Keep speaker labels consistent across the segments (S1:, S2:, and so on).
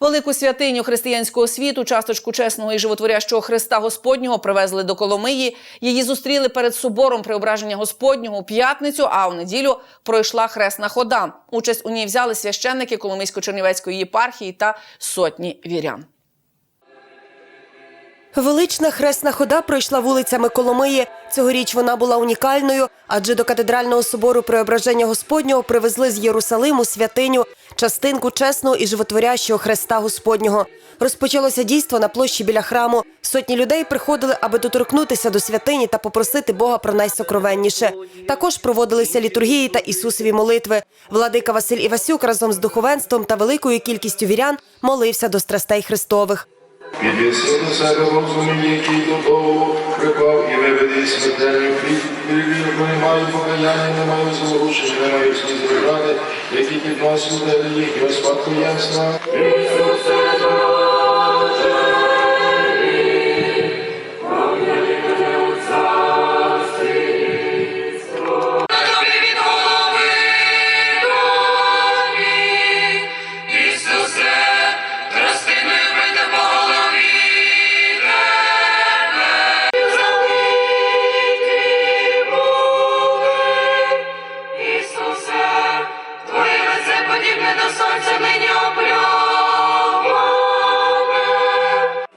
S1: Велику святиню християнського світу, часточку чесного і животворящого Христа Господнього привезли до Коломиї. Її зустріли перед собором Преображення Господнього у п'ятницю, а в неділю пройшла хресна хода. Участь у ній взяли священники Коломийсько-Чернівецької єпархії та сотні вірян.
S2: Велична хресна хода пройшла вулицями Коломиї. Цьогоріч вона була унікальною, адже до катедрального собору Преображення Господнього привезли з Єрусалиму святиню, частинку чесного і животворящого Христа Господнього. Розпочалося дійство на площі біля храму. Сотні людей приходили, аби доторкнутися до святині та попросити Бога про найсокровенніше. Також проводилися літургії та Ісусові молитви. Владика Василь Івасюк разом з духовенством та великою кількістю вірян молився до страстей Христових.
S3: Підвіси до себе розум, який до Богу припав, і виведи смертельний хліб, бо не маю покаяння, не маю заворушення, не маю всі ради, які підносять тебе їх спадкоємства.
S4: Тобі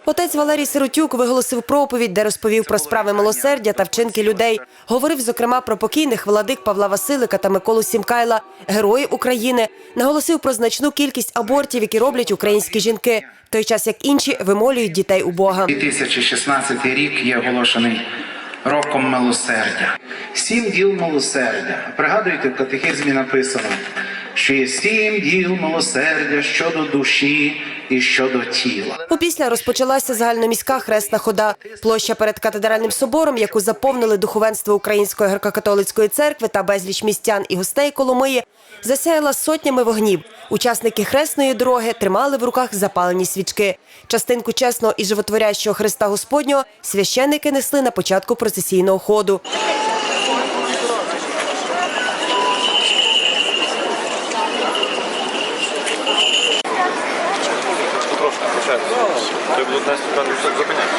S2: Отець Валерій Сиротюк виголосив проповідь, де розповів про справи милосердя та вчинки людей. Говорив, зокрема, про покійних владик Павла Василика та Миколу Сімкайла, героїв України. Наголосив про значну кількість абортів, які роблять українські жінки, в той час як інші вимолюють дітей у Бога.
S5: 2016 рік є оголошений роком милосердя. Сім діл милосердя. Пригадуєте, в катехизмі написано, є сім діл милосердя щодо душі і щодо тіла.
S2: Опісля розпочалася загальноміська хресна хода. Площа перед катедральним собором, яку заповнили духовенство Української греко-католицької церкви та безліч містян і гостей Коломиї, засяяла сотнями вогнів. Учасники хресної дороги тримали в руках запалені свічки. Частинку чесного і животворящого Христа Господнього священники несли на початку процесійного ходу.
S6: Прощайте. Було десь тепер все зупиняти.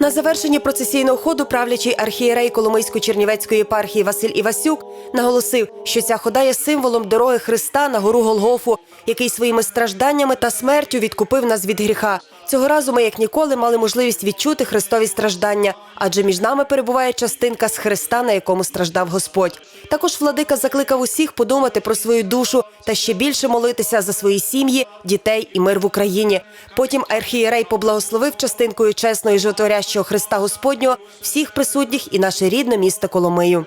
S2: На завершенні процесійного ходу правлячий архієрей Коломийсько-Чернівецької єпархії Василь Івасюк наголосив, що ця хода є символом дороги Христа на гору Голгофу, який своїми стражданнями та смертю відкупив нас від гріха. Цього разу ми, як ніколи, мали можливість відчути Христові страждання, адже між нами перебуває частинка з Христа, на якому страждав Господь. Також владика закликав усіх подумати про свою душу та ще більше молитися за свої сім'ї, дітей і мир в Україні. Потім архієрей поблагословив частинкою чесної животворящого Христа Господнього всіх присутніх і наше рідне місто Коломию.